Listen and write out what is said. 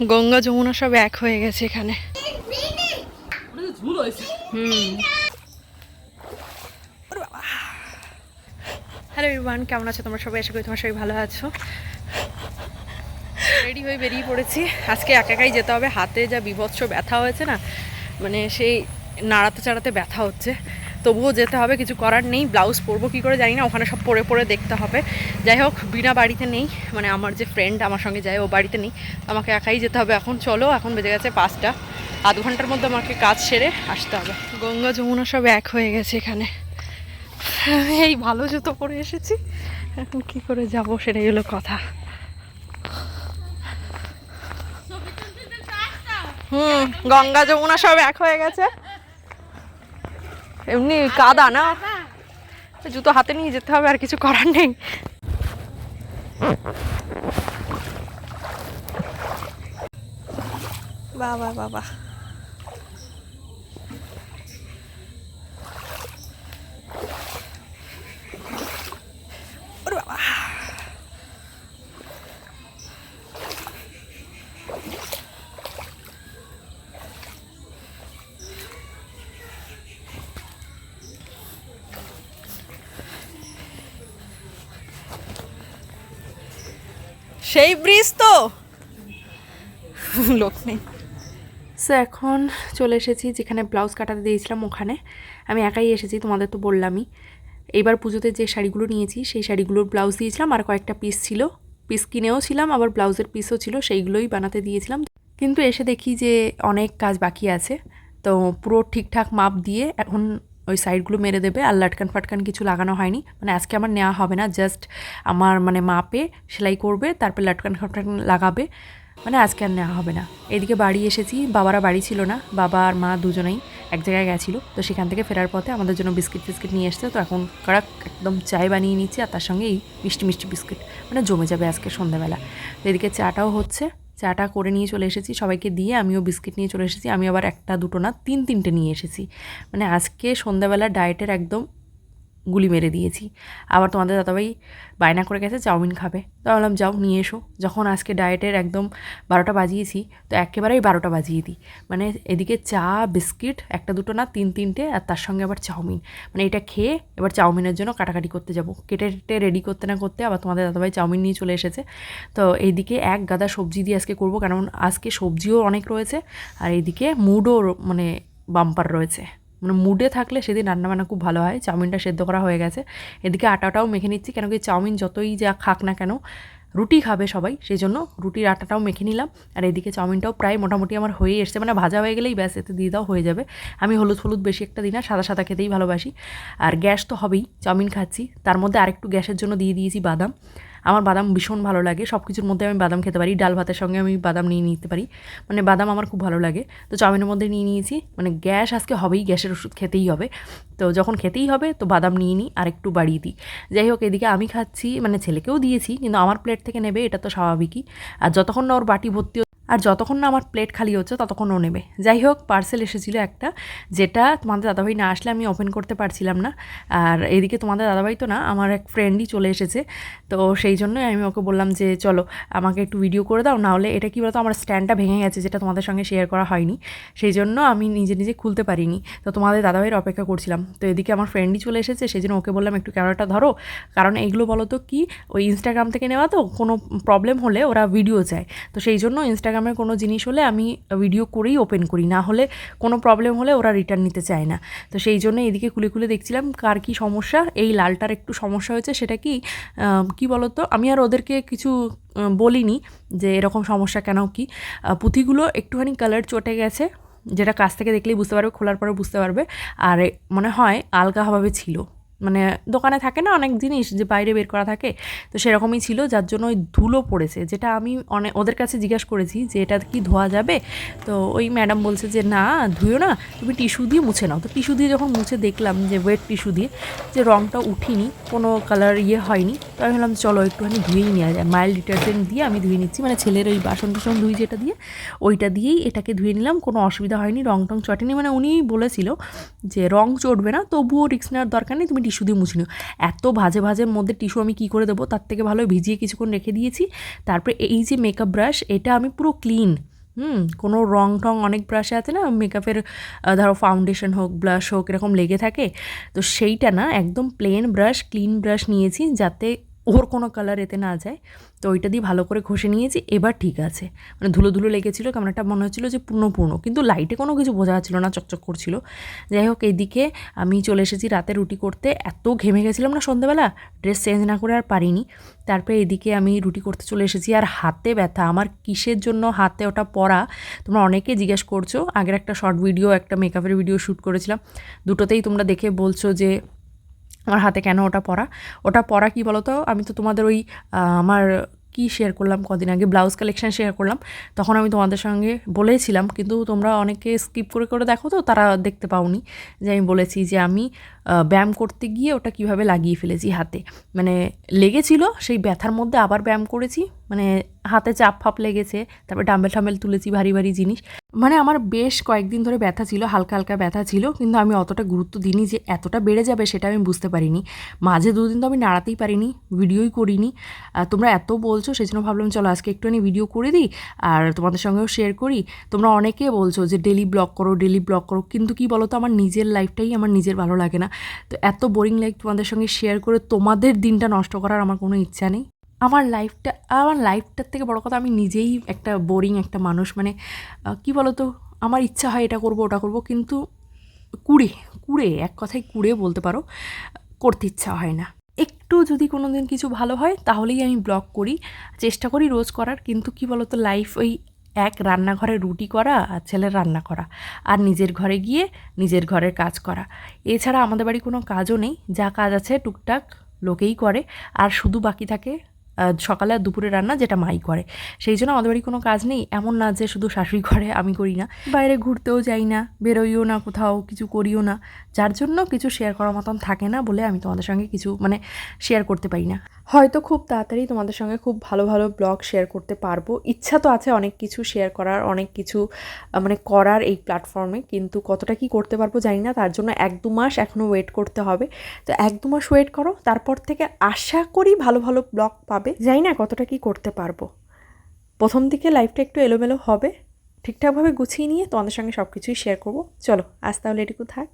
গঙ্গা যমুনা সব এক হয়ে গেছে এখানে। হ্যালো ইরওয়ান কেমন আছো তোমরা সবাই? আশা করি তোমার সবাই ভালো আছো। রেডি হয়ে বেরিয়ে পড়েছি। আজকে একা একাই যেতে হবে। হাতে যা বিভৎস ব্যথা হয়েছে না মানে সেই নাড়াতে চাড়াতে ব্যথা হচ্ছে। তবুও যেতে হবে, কিছু করার নেই ব্লাউজ পরবো কী করে জানি না ওখানে সব পরে পরে দেখতে হবে। যাই হোক, বিনা বাড়িতে নেই মানে আমার যে ফ্রেন্ড আমার সঙ্গে যায়, ও বাড়িতে নেই, আমাকে একাই যেতে হবে। এখন চলো, এখন বেজে গেছে পাঁচটা। আধ ঘণ্টার মধ্যে আমাকে কাজ সেরে আসতে হবে। গঙ্গা, যমুনা সব এক হয়ে গেছে এখানে। এই ভালো জুতো পরে এসেছি। এখন কি করে যাব সেটাই হলো কথা। হুম, গঙ্গা, যমুনা সব এক হয়ে গেছে। এমনি কাদা না? জুতো হাতে নিয়ে যেতে হবে আর কিছু করার নেই। বাবা বাবা সেই ব্রিজ তো। লোক নেই। সো এখন চলে এসেছি যেখানে ব্লাউজ কাটাতে দিয়েছিলাম ওখানে। আমি একাই এসেছি, তোমাদের তো বললামই। এইবার পুজোতে যে শাড়িগুলো নিয়েছি, সেই শাড়িগুলোর ব্লাউজ দিয়েছিলাম। আর কয়েকটা পিস ছিল। পিস কিনেও ছিলাম, আবার ব্লাউজের পিসও ছিল, সেইগুলোই বানাতে দিয়েছিলাম। কিন্তু এসে দেখি যে অনেক কাজ বাকি আছে। তো পুরো ঠিকঠাক মাপ দিয়ে এখন ওই সাইডগুলো মেরে দেবে আর লাটকান ফাটকান কিছু লাগানো হয়নি। মানে আজকে আমার নেওয়া হবে না জাস্ট আমার মানে মাপে সেলাই করবে, তারপর লাটকান ফাটকান লাগাবে। মানে আজকে আর নেওয়া হবে না। এদিকে বাড়ি এসেছি, বাবারা বাড়ি ছিল না, বাবা আর মা দুজনেই এক জায়গায় গেছিল। তো সেখান থেকে ফেরার পথে আমাদের জন্য বিস্কিট ফিস্কিট নিয়ে এসছে। তো এখন কড়াক একদম চায় বানিয়ে নিচ্ছি, আর তার সঙ্গে এই মিষ্টি মিষ্টি বিস্কিট। মানে জমে যাবে আজকে সন্ধ্যাবেলা। তো এদিকে চাটাও হচ্ছে। চাটা করে নিয়ে চলে এসেছি, সবাইকে দিয়ে আমিও বিস্কিট নিয়ে চলে এসেছি, আমি আবার একটা, দুটো না, তিন, তিনটে নিয়ে এসেছি। মানে আজকে সন্ধ্যাবেলা ডায়েটের একদম গুলি মেরে দিয়েছি। আবার তোমাদের দাদাভাই বায়না করে গেছে, চাউমিন খাবে। তো বললাম যাও, নিয়ে এসো। যখন আজকে ডায়েটের একদম বারোটা বাজিয়েছি, তো একেবারেই বারোটা বাজিয়ে দিই। মানে এদিকে চা, বিস্কিট, একটা দুটো না, তিন তিনটে, আর তার সঙ্গে আবার চাউমিন। মানে এটা খেয়ে এবার চাউমিনের জন্য কাটাকাটি করতে যাব। কেটে কেটে রেডি করতে না করতে আবার তোমাদের দাদাভাই চাউমিন নিয়ে চলে এসেছে। তো এইদিকে এক গাদা সবজি দিয়ে আজকে করব, কারণ আজকে সবজিও অনেক রয়েছে, আর এইদিকে মুডও মানে বাম্পার রয়েছে। মানে মুডে থাকলে সেদিন রান্নাবান্না খুব ভালো হয়। চাউমিনটা সেদ্ধ করা হয়ে গেছে। এদিকে আটাটাও মেখে নিচ্ছি কেন কি চাউমিন যতই যা খাক না কেন রুটি খাবে সবাই সেই জন্য রুটির আটাটাও মেখে নিলাম। আর এদিকে চাউমিনটাও প্রায় মোটামুটি আমার হয়ে এসছে। মানে ভাজা হয়ে গেলেই ব্যাস, এতে দিয়ে দাও হয়ে যাবে। আমি হলুদ হলুদ বেশি একটা দিই না, সাদা সাদা খেতেই ভালোবাসি। আর গ্যাস তো হবেই, চাউমিন খাচ্ছি। তার মধ্যে আরেকটু গ্যাসের জন্য দিয়ে দিয়েছি বাদাম। আমার বাদাম ভীষণ ভালো লাগে সব কিছুর মধ্যে আমি বাদাম খেতে পারি, ডাল ভাতের সঙ্গে আমি বাদাম নিয়ে নিতে পারি মানে বাদাম আমার খুব ভালো লাগে। তো চাউমিনের মধ্যে নিয়ে নিয়েছি মানে গ্যাস আজকে হবেই, গ্যাসের ওষুধ খেতেই হবে। তো যখন খেতেই হবে, তো বাদাম নিয়ে নিই, আর একটু বাড়িয়ে দিই। যাই হোক, এদিকে আমি খাচ্ছি মানে ছেলেকেও দিয়েছি, কিন্তু আমার প্লেট থেকে নেবে, এটা তো স্বাভাবিকই। আর যতক্ষণ না ওর বাটি ভর্তি আর যতক্ষণ না আমার প্লেট খালি হচ্ছে, ততক্ষণ ও নেবে। যাই হোক পার্সেল এসেছিল একটা, যেটা তোমাদের দাদাভাই না আসলে আমি ওপেন করতে পারছিলাম না। আর এদিকে তোমাদের দাদাভাই তো না, আমার এক ফ্রেন্ডই চলে এসেছে। তো সেই জন্যই আমি ওকে বললাম যে, চলো, আমাকে একটু ভিডিও করে দাও, নাহলে এটা কী বলতো, আমার স্ট্যান্ডটা ভেঙে গেছে, যেটা তোমাদের সঙ্গে শেয়ার করা হয়নি। সেই জন্য আমি নিজে নিজে খুলতে পারিনি। তো তোমাদের দাদাভাইয়ের অপেক্ষা করছিলাম। তো এদিকে আমার ফ্রেন্ডই চলে এসেছে, সেই জন্য ওকে বললাম, একটু ক্যামেরাটা ধরো। কারণ এইগুলো বলো তো কি, ওই ইনস্টাগ্রাম থেকে নেওয়া তো, কোনো প্রবলেম হলে ওরা ভিডিও চায়। তো সেই জন্য ইনস্টাগ্রামের কোনো জিনিস হলে আমি ভিডিও করেই ওপেন করি। না হলে কোনো প্রবলেম হলে ওরা রিটার্ন নিতে চায় না। তো সেই জন্য এদিকে খুলে খুলে দেখছিলাম কার কি সমস্যা। এই লালটার একটু সমস্যা হয়েছে, সেটা কি কি বলতো? আমি আর ওদেরকে কিছু বলিনি যে এরকম সমস্যা কেন কি। পুঁথিগুলো একটুখানি কালার চটে গেছে, যেটা কাছ থেকে দেখলেই বুঝতে পারবে, খোলার পরে বুঝতে পারবে। আর মনে হয় আলগাভাবে ছিল। মানে দোকানে থাকে না অনেক জিনিস যে বাইরে বের করা থাকে, তো সেরকমই ছিল, যার জন্য ওই ধুলো পড়েছে। যেটা আমি অনেক ওদের কাছে জিজ্ঞেস করেছি যে এটা কি ধোয়া যাবে? তো ওই ম্যাডাম বলছে যে, না, ধুয়ো না, তুমি টিস্যু দিয়ে মুছে নাও। তো টিস্যু দিয়ে যখন মুছে দেখলাম যে ওয়েট টিস্যু দিয়ে, যে রঙটা উঠিনি, কোনো কালার ইয়ে হয়নি, তো আমি ভাবলাম, চলো একটুখানি ধুয়েই নেওয়া যায়। মাইল ডিটারজেন্ট দিয়ে আমি ধুয়ে নিচ্ছি মানে ছেলের ওই বাসন টাসন ধুই যেটা দিয়ে, ওইটা দিয়েই এটাকে ধুয়ে নিলাম, কোনো অসুবিধা হয়নি, রং টং চটেনি। মানে উনিই বলেছিল যে, রং চটবে না, তবুও রিক্স নেওয়ার দরকার নেই, তুমি টিস্যু দিয়ে মুছে নিও। এত ভাজে ভাজের মধ্যে টিস্যু আমি কী করে দেবো? তার থেকে ভালো ভিজিয়ে কিছুক্ষণ রেখে দিয়েছি। তারপরে এই যে মেকআপ ব্রাশ এটা আমি পুরো ক্লিন হুম? কোনো রং টং অনেক ব্রাশে আছে না? মেকআপের ধরো ফাউন্ডেশন হোক ব্লাশ হোক, এরকম লেগে থাকে। তো সেইটা না, একদম প্লেন ব্রাশ ক্লিন ব্রাশ নিয়েছি যাতে ওর কোনো কালার এতে না যায়। তো ওইটা দিয়ে ভালো করে ঘষে নিয়েছি, এবার ঠিক আছে। মানে ধুলো ধুলো লেগেছিলো একটা মনে হচ্ছিল যে পূর্ণ পূর্ণ। কিন্তু লাইটে কোনো কিছু বোঝা যাচ্ছিল না, চকচক করছিল। যাই হোক এইদিকে আমি চলে এসেছি রাতে রুটি করতে। এত ঘেমে গেছিলাম না সন্ধ্যেবেলা ড্রেস চেঞ্জ না করে আর পারিনি। তারপরে এদিকে আমি রুটি করতে চলে এসেছি। আর হাতে ব্যথা, আমার কিসের জন্য হাতে ওটা পরা তোমরা অনেকে জিজ্ঞেস করছ। আগের একটা শর্ট ভিডিও একটা মেকআপের ভিডিও শ্যুট করেছিলাম। দুটোতেই তোমরা দেখে বলছো যে আমার হাতে কেন ওটা পরা? ওটা পরা কি বলতো? আমি তো তোমাদের ওই আমার কি শেয়ার করলাম কদিন আগে? ব্লাউজ কালেকশান শেয়ার করলাম। তখন আমি তোমাদের সঙ্গে বলেছিলাম, কিন্তু তোমরা অনেকে স্কিপ করে করে দেখো তো, তারা দেখতে পাওনি যে আমি বলেছি যে আমি ব্যায়াম করতে গিয়ে ওটা কীভাবে লাগিয়ে ফেলেছি হাতে। মানে লেগেছিল, সেই ব্যথার মধ্যে আবার ব্যায়াম করেছি মানে হাতে চাপ ফাপ লেগেছে, তারপর ডাম্বেল টাম্বেল তুলেছি, ভারী ভারী জিনিস। মানে আমার বেশ কয়েকদিন ধরে ব্যথা ছিল, হালকা হালকা ব্যথা ছিল, কিন্তু আমি অতটা গুরুত্ব দিইনি যে এতটা বেড়ে যাবে সেটা আমি বুঝতে পারিনি। মাঝে দুদিন তো আমি নাড়াতেই পারিনি, ভিডিওই করিনি। তোমরা এত বলছো সেই জন্য ভাবলাম চলো আজকে একটুখানি ভিডিও করে দিই, আর তোমাদের সঙ্গেও শেয়ার করি। তোমরা অনেকে বলছো যে ডেলি ব্লগ করো ডেলি ব্লগ করো, কিন্তু কি বলো তো আমার নিজের লাইফটাই আমার নিজের ভালো লাগে না। তো এত বোরিং লাইফ তোমাদের সঙ্গে শেয়ার করে তোমাদের দিনটা নষ্ট করার আমার কোনো ইচ্ছা নেই। আমার লাইফটা আমার লাইফটার থেকে বড় কথা আমি নিজেই একটা বোরিং একটা মানুষ। মানে কি বলতো? আমার ইচ্ছা হয় এটা করব, ওটা করব, কিন্তু কুড়ে কুড়ে, এক কথায় কুড়ে বলতে পারো, করতে ইচ্ছা হয় না। একটু যদি কোনো দিন কিছু ভালো হয়, তাহলেই আমি ব্লগ করি, চেষ্টা করি রোজ করার, কিন্তু কি বলতো? লাইফ ওই এক রান্নাঘরে রুটি করা, আর ছেলের রান্না করা, আর নিজের ঘরে গিয়ে নিজের ঘরের কাজ করা। এছাড়া আমাদের বাড়ি কোনো কাজও নেই, যা কাজ আছে টুকটাক লোকেই করে, আর শুধু বাকি থাকে সকালে আর দুপুরে রান্না যেটা মাই করে। সেই জন্য আমাদের বাড়ি কোনো কাজ নেই, এমন না যে শুধু শাশুড়ি করে আমি করি না। বাইরে ঘুরতেও যাই না, বেরোইও না কোথাও, কিছু করিও না। যার জন্য কিছু শেয়ার করার মতন থাকে না বলে আমি তোমাদের সঙ্গে কিছু মানে শেয়ার করতে পারি না। হয়তো খুব তাড়াতাড়ি তোমাদের সঙ্গে খুব ভালো ভালো ব্লগ শেয়ার করতে পারব। ইচ্ছা তো আছে অনেক কিছু শেয়ার করার, অনেক কিছু মানে করার এই প্ল্যাটফর্মে কিন্তু কতটা কি করতে পারব জানি না। তার জন্য এক দু মাস এখনও ওয়েট করতে হবে। তো এক দু মাস ওয়েট করো, তারপর থেকে আশা করি ভালো ভালো ব্লগ পাবে জানি না কতটা কি করতে পারব। প্রথম দিকে লাইফটা একটু এলোমেলো হবে। ঠিকঠাকভাবে গুছিয়ে নিয়ে তোমাদের সঙ্গে সব কিছুই শেয়ার করব। চলো, আজ তাহলে এটুকু থাক।